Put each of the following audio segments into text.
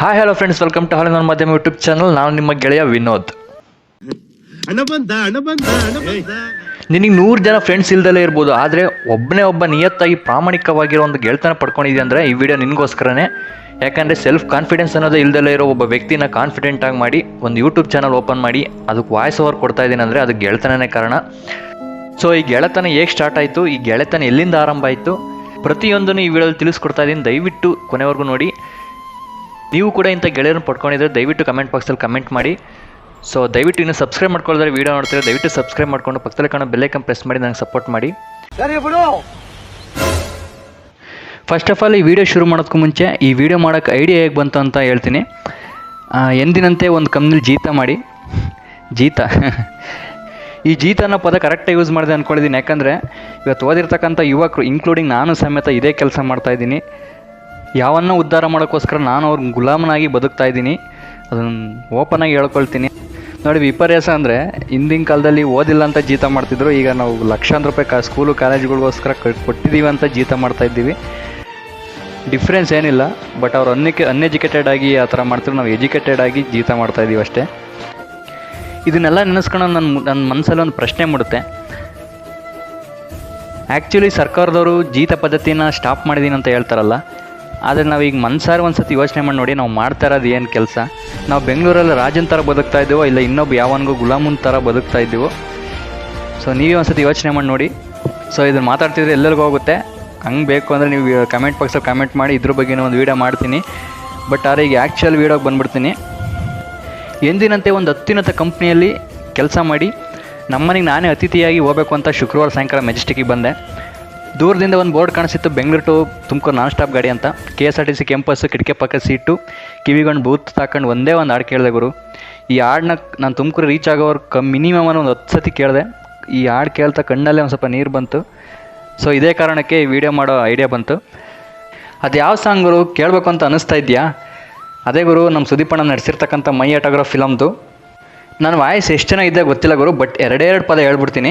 Hi hello friends welcome to ಹಾಲಿನ ಮಾಧ್ಯಮ YouTube channel ನಾನು ನಿಮ್ಮ ಗೆಳೆಯ ವಿನೋದ್. ನಿನಗೆ ನೂರು ಜನ ಫ್ರೆಂಡ್ಸ್ ಇಲ್ದಲೇ ಇರ್ಬೋದು. ಆದರೆ ಒಬ್ಬನೇ ಒಬ್ಬ ನಿಯತ್ತಾಗಿ ಪ್ರಾಮಾಣಿಕವಾಗಿರೋ ಒಂದು ಗೆಳೆತನ ಪಡ್ಕೊಂಡಿದ್ದೆ ಅಂದರೆ ಈ ವಿಡಿಯೋ ನಿನಗೋಸ್ಕರನೇ. ಯಾಕಂದರೆ ಸೆಲ್ಫ್ ಕಾನ್ಫಿಡೆನ್ಸ್ ಅನ್ನೋದೇ ಇಲ್ದಲೇ ಇರೋ ಒಬ್ಬ ವ್ಯಕ್ತಿನ ಕಾನ್ಫಿಡೆಂಟ್ ಆಗಿ ಮಾಡಿ ಒಂದು ಯೂಟ್ಯೂಬ್ ಚಾನಲ್ ಓಪನ್ ಮಾಡಿ ಅದಕ್ಕೆ ವಾಯ್ಸ್ ಓವರ್ ಕೊಡ್ತಾ ಇದ್ದೀನಿ ಅಂದರೆ ಅದು ಗೆಳೆತನೇ ಕಾರಣ. ಸೊ ಈ ಗೆಳೆತನ ಹೇಗೆ ಸ್ಟಾರ್ಟ್ ಆಯಿತು? ಈ ಗೆಳೆತನ ಎಲ್ಲಿಂದ ಆರಂಭ ಆಯಿತು? ಪ್ರತಿಯೊಂದನ್ನು ಈ ವಿಡಿಯೋದಲ್ಲಿ ತಿಳಿಸ್ಕೊಡ್ತಾ ಇದ್ದೀನಿ. ದಯವಿಟ್ಟು ಕೊನೆವರೆಗೂ ನೋಡಿ. ನೀವು ಕೂಡ ಇಂಥ ಗೆಳೆಯರನ್ನು ಪಡ್ಕೊಂಡಿದ್ರೆ ದಯವಿಟ್ಟು ಕಮೆಂಟ್ ಬಾಕ್ಸಲ್ಲಿ ಕಮೆಂಟ್ ಮಾಡಿ. ಸೊ ದಯವಿಟ್ಟು ಇನ್ನು ಸಬ್ಸ್ಕ್ರೈಬ್ ಮಾಡ್ಕೊಳ್ಳೋದ್ರೆ ವೀಡಿಯೋ ನೋಡ್ತೀರಾ, ದಯವಿಟ್ಟು ಸಬ್ಸ್ಕ್ರೈಬ್ ಮಾಡ್ಕೊಂಡು ಪಕ್ಕದಲ್ಲಿ ಕಾಣೋ ಬೆಲ್ಲೈಕನ್ ಪ್ರೆಸ್ ಮಾಡಿ ನನಗೆ ಸಪೋರ್ಟ್ ಮಾಡಿ. ಫಸ್ಟ್ ಆಫ್ ಆಲ್ ಈ ವಿಡಿಯೋ ಶುರು ಮಾಡೋದಕ್ಕೂ ಮುಂಚೆ, ಈ ವಿಡಿಯೋ ಮಾಡೋಕ್ಕೆ ಐಡಿಯಾ ಹೇಗೆ ಬಂತು ಅಂತ ಹೇಳ್ತೀನಿ. ಎಂದಿನಂತೆ ಒಂದು ಕಂಪ್ನಿಲಿ ಜೀತ ಮಾಡಿ. ಜೀತ. ಈ ಜೀತ ಅನ್ನೋ ಪದ ಕರೆಕ್ಟಾಗಿ ಯೂಸ್ ಮಾಡಿದೆ ಅಂದ್ಕೊಂಡಿದ್ದೀನಿ ಯಾಕಂದರೆ ಇವತ್ತು ಓದಿರ್ತಕ್ಕಂಥ ಯುವಕರು ಇನ್ಕ್ಲೂಡಿಂಗ್ ನಾನು ಸಮೇತ ಇದೇ ಕೆಲಸ ಮಾಡ್ತಾ ಇದ್ದೀನಿ. ಯಾವನ್ನ ಉದ್ಧಾರ ಮಾಡೋಕ್ಕೋಸ್ಕರ ನಾನು ಅವ್ರ ಗುಲಾಮನಾಗಿ ಬದುಕ್ತಾ ಇದ್ದೀನಿ. ಅದನ್ನು ಓಪನ್ ಆಗಿ ಹೇಳ್ಕೊಳ್ತೀನಿ. ನೋಡಿ, ವಿಪರ್ಯಾಸ ಅಂದರೆ ಹಿಂದಿನ ಕಾಲದಲ್ಲಿ ಓದಿಲ್ಲ ಅಂತ ಜೀತ ಮಾಡ್ತಿದ್ರು. ಈಗ ನಾವು ಲಕ್ಷಾಂತರ ರೂಪಾಯಿ ಕಾ ಸ್ಕೂಲು ಕಾಲೇಜುಗಳಿಗೋಸ್ಕರ ಕೊಟ್ಟಿದ್ದೀವಿ ಅಂತ ಜೀತ ಮಾಡ್ತಾ ಇದ್ದೀವಿ. ಡಿಫ್ರೆನ್ಸ್ ಏನಿಲ್ಲ ಬಟ್ ಅವ್ರು ಅನ್ನಕ್ಕೆ ಅನ್ಎಜುಕೇಟೆಡ್ ಆಗಿ ಆ ಥರ ಮಾಡ್ತಿದ್ರು. ನಾವು ಎಜುಕೇಟೆಡ್ ಆಗಿ ಜೀತ ಮಾಡ್ತಾ ಇದ್ದೀವಿ ಅಷ್ಟೇ. ಇದನ್ನೆಲ್ಲ ನೆನೆಸ್ಕೊಂಡು ನನ್ನ ನನ್ನ ಮನಸ್ಸಲ್ಲಿ ಒಂದು ಪ್ರಶ್ನೆ ಮೂಡುತ್ತೆ. ಆ್ಯಕ್ಚುಲಿ ಸರ್ಕಾರದವರು ಜೀತ ಪದ್ಧತಿನ ಸ್ಟಾಪ್ ಮಾಡಿದ್ದೀನಿ ಅಂತ ಹೇಳ್ತಾರಲ್ಲ ಆದರೆ ನಾವು ಈಗ ಮನ್ಸಾರ ಒಂದು ಸತಿ ಯೋಚನೆ ಮಾಡಿ ನೋಡಿ ನಾವು ಮಾಡ್ತಾ ಇರೋದು ಏನು ಕೆಲಸ? ನಾವು ಬೆಂಗಳೂರಲ್ಲಿ ರಾಜನ್ ಥರ ಬದುಕ್ತಾ ಇದ್ದೀವೋ, ಇಲ್ಲ ಇನ್ನೊಬ್ಬ ಯಾವನಿಗೂ ಗುಲಾಮನ್ ಥರ ಬದುಕ್ತಾ ಇದ್ದೀವೋ? ಸೊ ನೀವೇ ಒಂದು ಸತಿ ಯೋಚನೆ ಮಾಡಿ ನೋಡಿ. ಸೊ ಇದನ್ನು ಮಾತಾಡ್ತಿದ್ರೆ ಎಲ್ಲರಿಗೂ ಹೋಗುತ್ತೆ. ಹಂಗೆ ಬೇಕು ಅಂದರೆ ನೀವು ಕಮೆಂಟ್ ಬಾಕ್ಸಲ್ಲಿ ಕಮೆಂಟ್ ಮಾಡಿ, ಇದ್ರ ಬಗ್ಗೆ ಒಂದು ವೀಡಿಯೋ ಮಾಡ್ತೀನಿ. ಬಟ್ ಆದರೆ ಈಗ ಆ್ಯಕ್ಚುಯಲ್ ವೀಡಿಯೋಗೆ ಬಂದ್ಬಿಡ್ತೀನಿ. ಎಂದಿನಂತೆ ಒಂದು ಅತ್ಯುನ್ನತ ಕಂಪ್ನಿಯಲ್ಲಿ ಕೆಲಸ ಮಾಡಿ, ನಮ್ಮನಿಗೆ ನಾನೇ ಅತಿಥಿಯಾಗಿ ಹೋಗಬೇಕು ಅಂತ ಶುಕ್ರವಾರ ಸಾಯಂಕಾಲ ಮೆಜೆಸ್ಟಿಕ್ಕಿಗೆ ಬಂದೆ. ದೂರದಿಂದ ಒಂದು board ಕಾಣಿಸಿತ್ತು Bengaluru to Tumakuru non stop ಗಾಡಿ ಅಂತ. K S R T C ಕೆಂಪಸ್ಸು ಕಿಟಕಿ ಪಕ್ಕ ಸೀಟು ಕಿವಿಗೊಂಡು ಬೂತ್ ತಾಕೊಂಡು ಒಂದೇ ಒಂದು ಹಾಡು ಕೇಳಿದೆ ಗುರು. ಈ ಹಾಡನ್ನ ನಾನು ತುಮಕೂರು ರೀಚ್ ಆಗೋವ್ರು ಕಮ್ ಮಿನಿಮಮ್ ಒಂದು ಹತ್ತು ಸತಿ ಕೇಳಿದೆ. ಈ ಹಾಡು ಕೇಳ್ತಾ ಕಣ್ಣಲ್ಲೇ ಒಂದು ಸ್ವಲ್ಪ ನೀರು ಬಂತು. ಸೊ ಇದೇ ಕಾರಣಕ್ಕೆ ಈ ವಿಡಿಯೋ ಮಾಡೋ ಐಡಿಯಾ ಬಂತು. ಅದು ಯಾವ ಸಾಂಗ್ ಗುರು? ಕೇಳಬೇಕು ಅಂತ ಅನಿಸ್ತಾ ಇದೆಯಾ? ಅದೇ ಗುರು ನಮ್ಮ ಸುದೀಪಣ್ಣ ನಡೆಸಿರ್ತಕ್ಕಂಥ ಮೈ ಆಟೋಗ್ರಾಫ್ ಫಿಲಮ್ದು ನನ್ನ ವಾಯ್ಸ್ ಎಷ್ಟು ಚೆನ್ನಾಗಿದೆ ಗೊತ್ತಿಲ್ಲ ಗುರು ಬಟ್ ಎರಡೆರಡು ಪದ ಹೇಳ್ಬಿಡ್ತೀನಿ.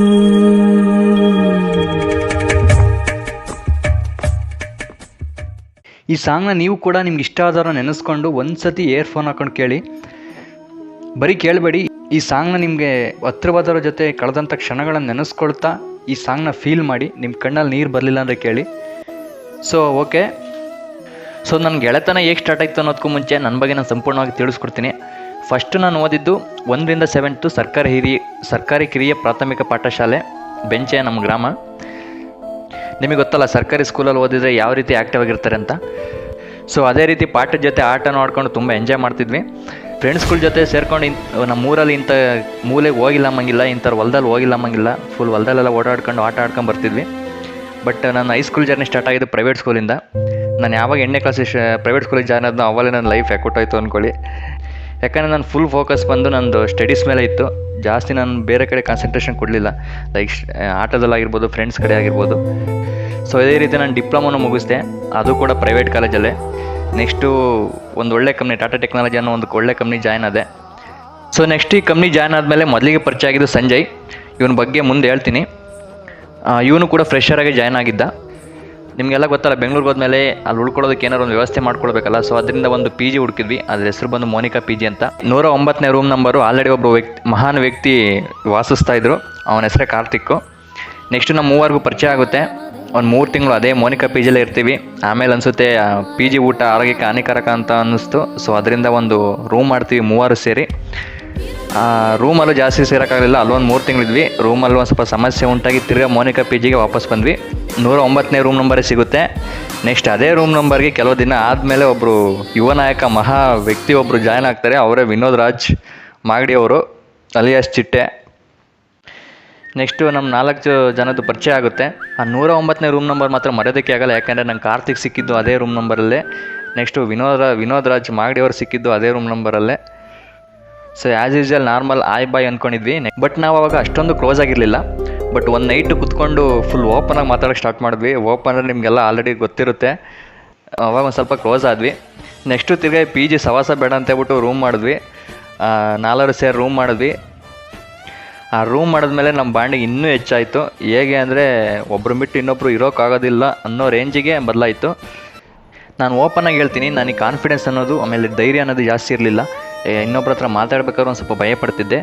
ಈ ಸಾಂಗ್ನ ನೀವು ಕೂಡ ನಿಮ್ಗೆ ಇಷ್ಟ ಆದವ್ರನ್ನ ನೆನೆಸ್ಕೊಂಡು ಒಂದು ಸತಿ ಇಯರ್ಫೋನ್ ಹಾಕೊಂಡು ಕೇಳಿ. ಬರೀ ಕೇಳಬೇಡಿ, ಈ ಸಾಂಗ್ನ ನಿಮಗೆ ಹತ್ರವಾದವ್ರ ಜೊತೆ ಕಳೆದಂಥ ಕ್ಷಣಗಳನ್ನು ನೆನೆಸ್ಕೊಳ್ತಾ ಈ ಸಾಂಗ್ನ ಫೀಲ್ ಮಾಡಿ ನಿಮ್ಮ ಕಣ್ಣಲ್ಲಿ ನೀರು ಬರಲಿಲ್ಲ ಅಂದರೆ ಕೇಳಿ. ಸೊ ಓಕೆ ಸೊ ನನ್ನ ಗೆಳೆತನ ಹೇಗೆ ಸ್ಟಾರ್ಟ್ ಆಯಿತು ಅನ್ನೋದಕ್ಕೂ ಮುಂಚೆ ನನ್ನ ಬಗ್ಗೆ ನಾನು ಸಂಪೂರ್ಣವಾಗಿ ತಿಳಿಸ್ಕೊಡ್ತೀನಿ. ಫಸ್ಟ್ ನಾನು ಓದಿದ್ದು ಒಂದರಿಂದ ಸೆವೆಂತು ಸರ್ಕಾರಿ ಹಿರಿಯ, ಸರ್ಕಾರಿ ಕಿರಿಯ ಪ್ರಾಥಮಿಕ ಪಾಠಶಾಲೆ, ಬೆಂಚೆ ನಮ್ಮ ಗ್ರಾಮ. ನಿಮಗೆ ಗೊತ್ತಲ್ಲ, ಸರ್ಕಾರಿ ಸ್ಕೂಲಲ್ಲಿ ಓದಿದರೆ ಯಾವ ರೀತಿ ಆ್ಯಕ್ಟಿವ್ ಆಗಿರ್ತಾರೆ ಅಂತ? ಸೊ ಅದೇ ರೀತಿ ಪಾಠದ ಜೊತೆ ಆಟನ ಆಡ್ಕೊಂಡು ತುಂಬ ಎಂಜಾಯ್ ಮಾಡ್ತಿದ್ವಿ. ಫ್ರೆಂಡ್ಸ್ಗಳ ಜೊತೆ ಸೇರ್ಕೊಂಡು ನಮ್ಮ ಊರಲ್ಲಿ ಇಂಥ ಮೂಲೆಗೆ ಹೋಗಿಲ್ಲ ಅಮ್ಮಂಗಿಲ್ಲ ಇಂಥವ್ರು ಹೊಲ್ದಲ್ಲಿ ಹೋಗಿಲ್ಲ ಅಮ್ಮಂಗಿಲ್ಲ ಫುಲ್ ಹೊಲ್ದಲ್ಲೆಲ್ಲ ಓಡಾಡ್ಕೊಂಡು ಆಟ ಆಡ್ಕೊಂಡು ಬರ್ತಿದ್ವಿ. ಬಟ್ ನನ್ನ ಹೈಸ್ಕೂಲ್ ಜರ್ನಿ ಸ್ಟಾರ್ಟ್ ಆಗಿದ್ದು ಪ್ರೈವೇಟ್ ಸ್ಕೂಲಿಂದ ನಾನು ಯಾವಾಗ ಎಂಟನೇ ಕ್ಲಾಸ್ ಪ್ರೈವೇಟ್ ಸ್ಕೂಲಿಗೆ ಜಾಯ್ನ್ ಆದ್ನೋ ಅವಲ್ಲೇ ನನ್ನ ಲೈಫ್ ಯಾಕೊಟ್ಟಾಯ್ತು ಅಂದ್ಕೊಳ್ಳಿ ಯಾಕಂದರೆ ನಾನು ಫುಲ್ ಫೋಕಸ್ ಬಂದು ನಂದು ಸ್ಟಡೀಸ್ ಮೇಲೆ ಇತ್ತು. ಜಾಸ್ತಿ ನಾನು ಬೇರೆ ಕಡೆ ಕಾನ್ಸಂಟ್ರೇಷನ್ ಕೊಡಲಿಲ್ಲ. ಲೈಕ್ ಆಟದಲ್ಲಾಗಿರ್ಬೋದು ಫ್ರೆಂಡ್ಸ್ ಕಡೆ ಆಗಿರ್ಬೋದು. ಸೊ ಇದೇ ರೀತಿ ನಾನು ಡಿಪ್ಲೊಮೊನ ಮುಗಿಸ್ದೆ. ಅದು ಕೂಡ ಪ್ರೈವೇಟ್ ಕಾಲೇಜಲ್ಲೇ ನೆಕ್ಸ್ಟು ಒಂದು ಒಳ್ಳೆ ಕಂಪ್ನಿ ಟಾಟಾ ಟೆಕ್ನಾಲಜಿ ಅನ್ನೋ ಒಂದು ಒಳ್ಳೆ ಕಂಪ್ನಿ ಜಾಯ್ನ್ ಆದೆ. ಸೊ ನೆಕ್ಸ್ಟ್ ಈ ಕಂಪ್ನಿ ಜಾಯ್ನ್ ಆದಮೇಲೆ ಮೊದಲಿಗೆ ಪರಿಚಯ ಆಗಿದ್ದು ಸಂಜಯ್. ಇವನ ಬಗ್ಗೆ ಮುಂದೆ ಹೇಳ್ತೀನಿ. ಇವನು ಕೂಡ ಫ್ರೆಶರಾಗಿ ಜಾಯ್ನ್ ಆಗಿದ್ದ. ನಿಮಗೆಲ್ಲ ಗೊತ್ತಲ್ಲ, ಬೆಂಗಳೂರಿಗೆ ಹೋದ್ಮೇಲೆ ಅಲ್ಲಿ ಉಳ್ಕೊಳ್ಳೋದಕ್ಕೆ ಏನಾರು ಒಂದು ವ್ಯವಸ್ಥೆ ಮಾಡ್ಕೊಳ್ಬೇಕಲ್ಲ? ಸೊ ಅದರಿಂದ ಒಂದು ಪಿ ಜಿ ಹುಡುಕಿದ್ವಿ. ಅದ್ರ ಹೆಸರು ಬಂದು ಮೋನಿಕಾ ಪಿ ಜಿ ಅಂತ. ನೂರ ಒಂಬತ್ತನೇ ರೂಮ್ ನಂಬರು ಆಲ್ರೆಡಿ ಒಬ್ಬ ವ್ಯಕ್ತಿ, ಮಹಾನ್ ವ್ಯಕ್ತಿ ವಾಸಿಸ್ತಾ ಇದ್ರು. ಅವನ ಹೆಸರೇ ಕಾರ್ತಿಕ್ಕು ನೆಕ್ಸ್ಟ್ ನಮ್ಮ ಮೂವರೆಗೂ ಪರಿಚಯ ಆಗುತ್ತೆ. ಒಂದು ಮೂರು ತಿಂಗಳು ಅದೇ ಮೋನಿಕಾ ಪಿ ಜಿಲೇ ಇರ್ತೀವಿ. ಆಮೇಲೆ ಅನಿಸುತ್ತೆ ಪಿ ಜಿ ಊಟ ಆರೋಗ್ಯಕ್ಕೆ ಹಾನಿಕಾರಕ ಅಂತ ಅನ್ನಿಸ್ತು. ಸೊ ಅದರಿಂದ ಒಂದು ರೂಮ್ ಮಾಡ್ತೀವಿ ಮೂವರು ಸೇರಿ. ರೂಮಲ್ಲೂ ಜಾಸ್ತಿ ಸೇರೋಕ್ಕಾಗಲಿಲ್ಲ. ಅಲ್ಲೊಂದು ಮೂರು ತಿಂಗಳಿದ್ವಿ. ರೂಮಲ್ಲಿ ಒಂದು ಸ್ವಲ್ಪ ಸಮಸ್ಯೆ ಉಂಟಾಗಿ ತಿರ್ಗಾ ಮೋನಿಕಾ ಪಿ ಜಿಗೆ ವಾಪಸ್ ಬಂದ್ವಿ. ನೂರ ಒಂಬತ್ತನೇ ರೂಮ್ ನಂಬರೇ ಸಿಗುತ್ತೆ. ನೆಕ್ಸ್ಟ್ ಅದೇ ರೂಮ್ ನಂಬರ್ಗೆ ಕೆಲವು ದಿನ ಆದಮೇಲೆ ಒಬ್ಬರು ಯುವ ನಾಯಕ, ಮಹಾ ವ್ಯಕ್ತಿ ಒಬ್ಬರು ಜಾಯ್ನ್ ಆಗ್ತಾರೆ. ಅವರೇ ವಿನೋದ್ ರಾಜ್ ಮಾಗಡಿ ಅವರು, ಅಲಿಯಾಸ್ ಚಿಟ್ಟೆ. ನೆಕ್ಸ್ಟು ನಮ್ಮ ನಾಲ್ಕು ಜನದ್ದು ಪರಿಚಯ ಆಗುತ್ತೆ. ಆ ನೂರ ಒಂಬತ್ತನೇ ರೂಮ್ ನಂಬರ್ ಮಾತ್ರ ಮರೆಯೋದಕ್ಕೆ ಆಗಲ್ಲ. ಯಾಕೆಂದರೆ ನಂಗೆ ಕಾರ್ತಿಕ್ ಸಿಕ್ಕಿದ್ದು ಅದೇ ರೂಮ್ ನಂಬರಲ್ಲೇ ನೆಕ್ಸ್ಟು ವಿನೋದ, ವಿನೋದ್ ರಾಜ್ ಮಾಗಡಿ ಅವರು ಸಿಕ್ಕಿದ್ದು ಅದೇ ರೂಮ್ ನಂಬರಲ್ಲೇ ಸೊ ಆ್ಯಸ್ ಯೂಶಲ್ ನಾರ್ಮಲ್ ಆಯ್ ಬಾಯ್ ಅಂದ್ಕೊಂಡಿದ್ವಿ ಬಟ್ ನಾವು ಅವಾಗ ಅಷ್ಟೊಂದು ಕ್ಲೋಸ್ ಆಗಿರಲಿಲ್ಲ. ಬಟ್ ಒಂದು ನೈಟ್ ಕುತ್ಕೊಂಡು ಫುಲ್ ಓಪನ್ ಆಗಿ ಮಾತಾಡೋಕೆ ಸ್ಟಾರ್ಟ್ ಮಾಡಿದ್ವಿ. ಓಪನ್ ಅಂದರೆ ನಿಮಗೆಲ್ಲ ಆಲ್ರೆಡಿ ಗೊತ್ತಿರುತ್ತೆ. ಅವಾಗ ಒಂದು ಸ್ವಲ್ಪ ಕ್ಲೋಸ್ ಆದ್ವಿ. ನೆಕ್ಸ್ಟು ತಿರ್ಗಿ ಪಿ ಜಿ ಸವಾಸ ಬೇಡ ಅಂತ ಹೇಳ್ಬಿಟ್ಟು ರೂಮ್ ಮಾಡಿದ್ವಿ. ನಾಲ್ವರು ಸೇರಿ ರೂಮ್ ಮಾಡಿದ್ವಿ. ಆ ರೂಮ್ ಮಾಡಿದ್ಮೇಲೆ ನಮ್ಮ ಬಾಂಡಿಗೆ ಇನ್ನೂ ಹೆಚ್ಚಾಯಿತು. ಹೇಗೆ ಅಂದರೆ ಒಬ್ಬರು ಬಿಟ್ಟು ಇನ್ನೊಬ್ಬರು ಇರೋಕ್ಕಾಗೋದಿಲ್ಲ ಅನ್ನೋ ರೇಂಜಿಗೆ ಬದಲಾಯಿತು. ನಾನು ಓಪನಾಗಿ ಹೇಳ್ತೀನಿ. ನನಗೆ ಕಾನ್ಫಿಡೆನ್ಸ್ ಅನ್ನೋದು ಆಮೇಲೆ ಧೈರ್ಯ ಅನ್ನೋದು ಜಾಸ್ತಿ ಇರಲಿಲ್ಲ. ಇನ್ನೊಬ್ರ ಹತ್ರ ಮಾತಾಡ್ಬೇಕಾದ್ರೆ ಒಂದು ಸ್ವಲ್ಪ ಭಯ ಪಡ್ತಿದ್ದೆ.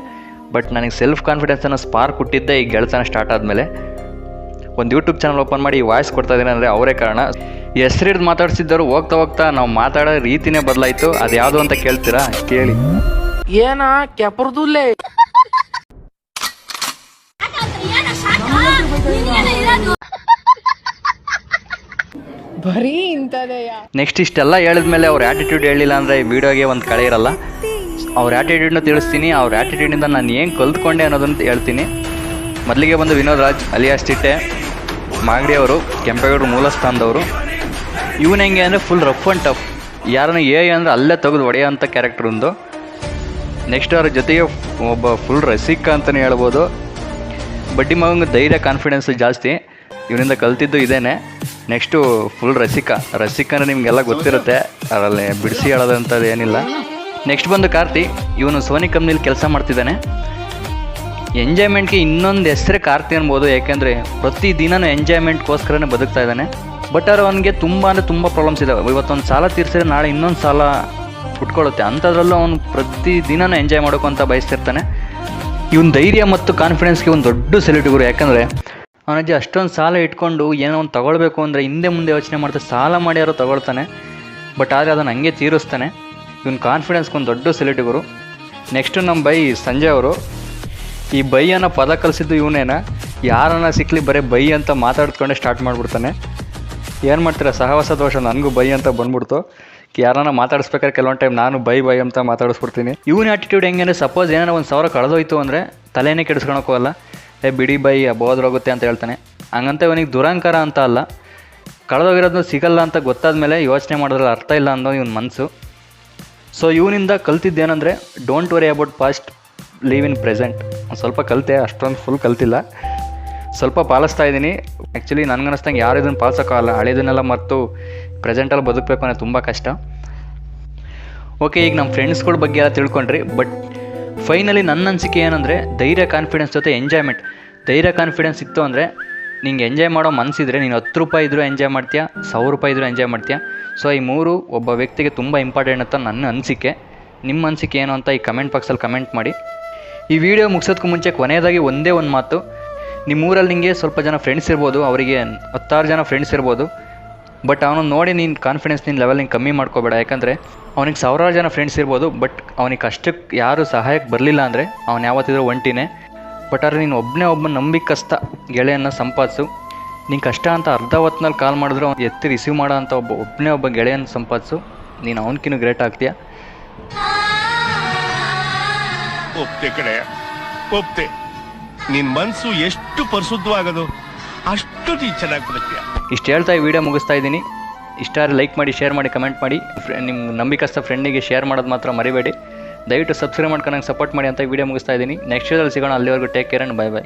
ಬಟ್ ನನಗೆ ಸೆಲ್ಫ್ ಕಾನ್ಫಿಡೆನ್ಸ್ ಅನ್ನೋ ಸ್ಪಾರ್ಕ್ ಕೊಟ್ಟಿದ್ದೆ ಈ ಗೆಳೆತನ ಸ್ಟಾರ್ಟ್ ಆದಮೇಲೆ. ಒಂದು ಯೂಟ್ಯೂಬ್ ಚಾನಲ್ ಓಪನ್ ಮಾಡಿ ಈ ವಾಯ್ಸ್ ಕೊಡ್ತಾ ಇದ್ದೀನಿ ಅಂದರೆ ಅವರೇ ಕಾರಣ. ಹೆಸರಿಡ್ದು ಮಾತಾಡ್ಸಿದ್ದವರು ಹೋಗ್ತಾ ಹೋಗ್ತಾ ನಾವು ಮಾತಾಡೋ ರೀತಿನೇ ಬದಲಾಯಿತು. ಅದು ಯಾವುದು ಅಂತ ಕೇಳ್ತೀರಾ? ಕೇಳಿ. ಏನಾ ಕೆಪರ್ದುಲ್ಲೇ? ಬರೀ ನೆಕ್ಸ್ಟ್ ಇಷ್ಟೆಲ್ಲ ಹೇಳಿದ್ಮೇಲೆ ಅವ್ರ ಆಟಿಟ್ಯೂಡ್ ಹೇಳಿಲ್ಲ ಅಂದರೆ ಈ ವಿಡಿಯೋಗೆ ಒಂದು ಕಳೆ ಇರಲ್ಲ. ಅವ್ರ ಆ್ಯಟಿಟ್ಯೂಡ್ನ ತಿಳಿಸ್ತೀನಿ, ಅವ್ರ ಆ್ಯಟಿಟ್ಯೂಡಿಂದ ನಾನು ಏನು ಕಲ್ತ್ಕೊಂಡೆ ಅನ್ನೋದನ್ನು ಹೇಳ್ತೀನಿ. ಮೊದಲಿಗೆ ಬಂದು ವಿನೋದ್ ರಾಜ್, ಅಲಿಯಾಸ್ ಚಿಟ್ಟೆ, ಮಾಗಡಿ ಅವರು ಮೂಲ ಮೂಲಸ್ಥಾನದವರು. ಇವನು ಹೆಂಗೆ ಅಂದರೆ ಫುಲ್ ರಫ್ ಆ್ಯಂಡ್ ಟಫ್ ಯಾರನ್ನ ಏ ಅಂದರೆ ಅಲ್ಲೇ ತೆಗೆದು ಹೊಡೆಯೋಂಥ ಕ್ಯಾರೆಕ್ಟರ್ ಒಂದು. ನೆಕ್ಸ್ಟ್ ಅವ್ರ ಜೊತೆಗೆ ಒಬ್ಬ ಫುಲ್ ರಸಿಕ ಅಂತಲೇ ಹೇಳ್ಬೋದು. ಬಡ್ಡಿ ಮಗಂಗೆ ಧೈರ್ಯ ಕಾನ್ಫಿಡೆನ್ಸ್ ಜಾಸ್ತಿ. ಇವರಿಂದ ಕಲ್ತಿದ್ದು ಇದೇನೆ. Next full ರಸಿಕ. ರಸಿಕ ಅಂದರೆ ನಿಮಗೆಲ್ಲ ಗೊತ್ತಿರುತ್ತೆ. ಅದರಲ್ಲಿ ಬಿಡಿಸಿ ಹೇಳೋದಂಥದ್ದು ಏನಿಲ್ಲ. ನೆಕ್ಸ್ಟ್ ಬಂದು ಕಾರ್ತಿ, ಇವನು ಸೋನಿ ಕಂಪ್ನಿಲಿ ಕೆಲಸ ಮಾಡ್ತಿದ್ದಾನೆ. ಎಂಜಾಯ್ಮೆಂಟ್ಗೆ ಇನ್ನೊಂದು ಹೆಸರೇ ಕಾರ್ತಿ ಅನ್ಬೋದು, ಯಾಕೆಂದರೆ ಪ್ರತಿ ದಿನನೂ ಎಂಜಾಯ್ಮೆಂಟ್ಗೋಸ್ಕರನೇ ಬದುಕ್ತಾ ಇದ್ದಾನೆ. ಬಟ್ ಆದರೆ ಅವನಿಗೆ ತುಂಬ ಅಂದರೆ ತುಂಬ ಪ್ರಾಬ್ಲಮ್ಸ್ ಇದ್ದಾವೆ ಇವತ್ತೊಂದು ಸಾಲ ತೀರಿಸಿದ್ರೆ ನಾಳೆ ಇನ್ನೊಂದು ಸಾಲ ಉಟ್ಕೊಳ್ಳುತ್ತೆ. ಅಂಥದ್ರಲ್ಲೂ ಅವನು ಪ್ರತಿ ದಿನನೂ ಎಂಜಾಯ್ ಮಾಡೋಕು ಅಂತ ಬಯಸ್ತಿರ್ತಾನೆ ಇವನ್ ಧೈರ್ಯ ಮತ್ತು ಕಾನ್ಫಿಡೆನ್ಸ್ಗೆ ಒಂದು ದೊಡ್ಡ ಸೆಲ್ಯೂಟ್ ಗುರು. ಯಾಕಂದರೆ ಅವನಜ್ಜಿ ಅಷ್ಟೊಂದು ಸಾಲ ಇಟ್ಕೊಂಡು ಏನೋ ಒಂದು ತಗೊಳ್ಬೇಕು ಅಂದರೆ ಹಿಂದೆ ಮುಂದೆ ಯೋಚನೆ ಮಾಡ್ತಾ ಸಾಲ ಮಾಡಿ ಯಾರೋ ತಗೊಳ್ತಾನೆ. ಬಟ್ ಆದರೆ ಅದನ್ನು ಹಂಗೆ ತೀರಿಸ್ತಾನೆ. ಇವನ್ ಕಾನ್ಫಿಡೆನ್ಸ್ಗೊಂದು ದೊಡ್ಡ ಸೆಲ್ಯೂಟ್ ಗುರು. ನೆಕ್ಸ್ಟು ನಮ್ಮ ಬೈ ಸಂಜಯ್ ಅವರು. ಈ ಬೈ ಅನ್ನೋ ಪದ ಕಲಿಸಿದ್ದು ಇವನೇನ. ಯಾರನ್ನ ಸಿಕ್ಕಲಿ ಬರೀ ಬೈ ಅಂತ ಮಾತಾಡ್ಕೊಂಡೆ ಸ್ಟಾರ್ಟ್ ಮಾಡಿಬಿಡ್ತಾನೆ. ಏನು ಮಾಡ್ತೀರಾ? ಸಹವಾಸ ದೋಷ ನನಗೂ ಬೈ ಅಂತ ಬಂದ್ಬಿಡ್ತು. ಯಾರನ್ನ ಮಾತಾಡಿಸ್ಬೇಕಾದ್ರೆ ಕೆಲವೊಂದು ಟೈಮ್ ನಾನು ಬೈ ಬೈ ಅಂತ ಮಾತಾಡಿಸ್ಬಿಡ್ತೀನಿ. ಇವನ ಆ್ಯಟಿಟ್ಯೂಡ್ ಹೆಂಗೆ ಸಪೋಸ್ ಏನಾರ ಒಂದು ಸಾವಿರ ಕಳೆದೋಯ್ತು ಅಂದರೆ ತಲೆನೇ ಅಲ್ಲ. ಏ ಬಿಡಿ ಬೈ ಬೋದ್ರೋಗುತ್ತೆ ಅಂತ ಹೇಳ್ತಾನೆ. ಹಂಗಂತ ಇವನಿಗೆ ದುರಂಕಾರ ಅಂತ ಅಲ್ಲ. ಕಳೆದೋಗಿರೋದು ಸಿಗಲ್ಲ ಅಂತ ಗೊತ್ತಾದ ಮೇಲೆ ಯೋಚನೆ ಮಾಡೋದ್ರಲ್ಲಿ ಅರ್ಥ ಇಲ್ಲ ಅನ್ನೋ ಇವನ ಮನಸ್ಸು ಸೊ ಇವನಿಂದ ಕಲ್ತಿದ್ದೇನೆಂದರೆ don't worry about past live in present ಸ್ವಲ್ಪ ಕಲಿತೆ, ಅಷ್ಟೊಂದು ಫುಲ್ ಕಲ್ತಿಲ್ಲ. ಸ್ವಲ್ಪ ಪಾಲಿಸ್ತಾ ಇದ್ದೀನಿ. ಆ್ಯಕ್ಚುಲಿ ನನಗನ್ನಿಸ್ದಂಗೆ ಯಾರು ಇದನ್ನು ಪಾಲಿಸೋಕ್ಕಾಗಲ್ಲ ಹಳೆಯದನ್ನೆಲ್ಲ ಮರೆತು ಪ್ರೆಸೆಂಟಲ್ಲಿ ಬದುಕಬೇಕು ಅನ್ನೋದು ತುಂಬ ಕಷ್ಟ. ಓಕೆ ಈಗ ನಮ್ಮ ಫ್ರೆಂಡ್ಸ್ಗಳ ಬಗ್ಗೆ ಎಲ್ಲ ತಿಳ್ಕೊಂಡ್ರಿ ಬಟ್ ಫೈನಲಿ ನನ್ನ ಅನಿಸಿಕೆ ಏನಂದರೆ, ಧೈರ್ಯ ಕಾನ್ಫಿಡೆನ್ಸ್ ಜೊತೆ ಎಂಜಾಯ್ಮೆಂಟ್ ಧೈರ್ಯ ಕಾನ್ಫಿಡೆನ್ಸ್ ಇತ್ತು ಅಂದರೆ, ನಿಂಗೆ ಎಂಜಾಯ್ ಮಾಡೋ ಮನಸ್ಸಿದ್ರೆ ನೀನು ಹತ್ತು ರೂಪಾಯಿ ಇದ್ರೂ ಎಂಜಾಯ್ ಮಾಡ್ತೀಯಾ, ಸಾವಿರ ರೂಪಾಯಿ ಇದ್ರೂ ಎಂಜಾಯ್ ಮಾಡ್ತೀಯಾ? ಸೊ ಈ ಮೂರು ಒಬ್ಬ ವ್ಯಕ್ತಿಗೆ ತುಂಬ ಇಂಪಾರ್ಟೆಂಟ್ ಅಂತ ನನ್ನ ಅನಿಸಿಕೆ. ನಿಮ್ಮ ಅನಿಸಿಕೆ ಏನು ಅಂತ ಈ ಕಮೆಂಟ್ ಬಾಕ್ಸಲ್ಲಿ ಕಮೆಂಟ್ ಮಾಡಿ. ಈ ವಿಡಿಯೋ ಮುಗಿಸೋದಕ್ಕೂ ಮುಂಚೆ ಕೊನೆಯದಾಗಿ ಒಂದೇ ಒಂದು ಮಾತು. ನಿಮ್ಮೂರಲ್ಲಿ ನಿಮಗೆ ಸ್ವಲ್ಪ ಜನ ಫ್ರೆಂಡ್ಸ್ ಇರ್ಬೋದು, ಅವರಿಗೆ ಹತ್ತಾರು ಜನ ಫ್ರೆಂಡ್ಸ್ ಇರ್ಬೋದು. ಬಟ್ ಅವನು ನೋಡಿ ನೀನು ಕಾನ್ಫಿಡೆನ್ಸ್ ನಿನ್ನ ಲೆವೆಲ್ ಕಮ್ಮಿ ಮಾಡ್ಕೋಬೇಡ. ಯಾಕಂದರೆ ಅವನಿಗೆ ಸಾವಿರಾರು ಜನ ಫ್ರೆಂಡ್ಸ್ ಇರ್ಬೋದು ಬಟ್ ಅವನಿಗೆ ಅಷ್ಟಕ್ಕೆ ಯಾರು ಸಹಾಯಕ್ಕೆ ಬರಲಿಲ್ಲ ಅಂದರೆ ಅವನು ಯಾವತ್ತಿದ್ರೂ ಒಂಟಿನೇ. ಬಟ್ ಆದರೆ ನೀನು ಒಬ್ಬನೇ ಒಬ್ಬ ನಂಬಿಕಸ್ತ ಗೆಳೆಯನ್ನ ಸಂಪಾದಿಸು. ನೀನು ಕಷ್ಟ ಅಂತ ಅರ್ಧ ಹೊತ್ನಲ್ಲಿ ಕಾಲ್ ಮಾಡಿದ್ರು ಅವ್ನು ಎತ್ತಿ ರಿಸೀವ್ ಮಾಡೋ ಅಂತ ಒಬ್ಬ ಒಬ್ಬನೇ ಒಬ್ಬ ಗೆಳೆಯನ ಸಂಪಾದಿಸು. ನೀನು ಅವನಕಿನ್ನೂ ಗ್ರೇಟ್ ಆಗ್ತೀಯ? ಒಪ್ತೆ ಕಡೆ ಒಪ್ತೆ. ನಿನ್ ಮನ್ಸು ಎಷ್ಟು ಪರಿಶುದ್ಧವಾಗದು ಅಷ್ಟು ನೀ ಚೆನ್ನಾಗಿ ಬದುಕ್ತೀಯ. ಇಷ್ಟು ಹೇಳ್ತಾ ಈ ವಿಡಿಯೋ ಮುಗಿಸ್ತಾ ಇದ್ದೀನಿ. ಇಷ್ಟ ಲೈಕ್ ಮಾಡಿ ಶೇರ್ ಮಾಡಿ ಕಮೆಂಟ್ ಮಾಡಿ. ನಿಮ್ಮ ನಂಬಿಕಸ್ಥ ಫ್ರೆಂಡಿಗೆ ಶೇರ್ ಮಾಡೋದು ಮಾತ್ರ ಮರಿಬೇಡಿ. ದಯವಿಟ್ಟು ಸಬ್ಸ್ಕ್ರೈಬ್ ಮಾಡ್ಕೊಂಡು ನಂಗೆ ಸಪೋರ್ಟ್ ಮಾಡಿ ಅಂತ ವಿಡಿಯೋ ಮುಗಿಸ್ತಾ ಇದ್ದೀನಿ. ನೆಕ್ಸ್ಟ್ ಇಯರಲ್ಲಿ ಸಿಗೋಣ. ಅಲ್ಲಿವರೆಗೂ take care and bye bye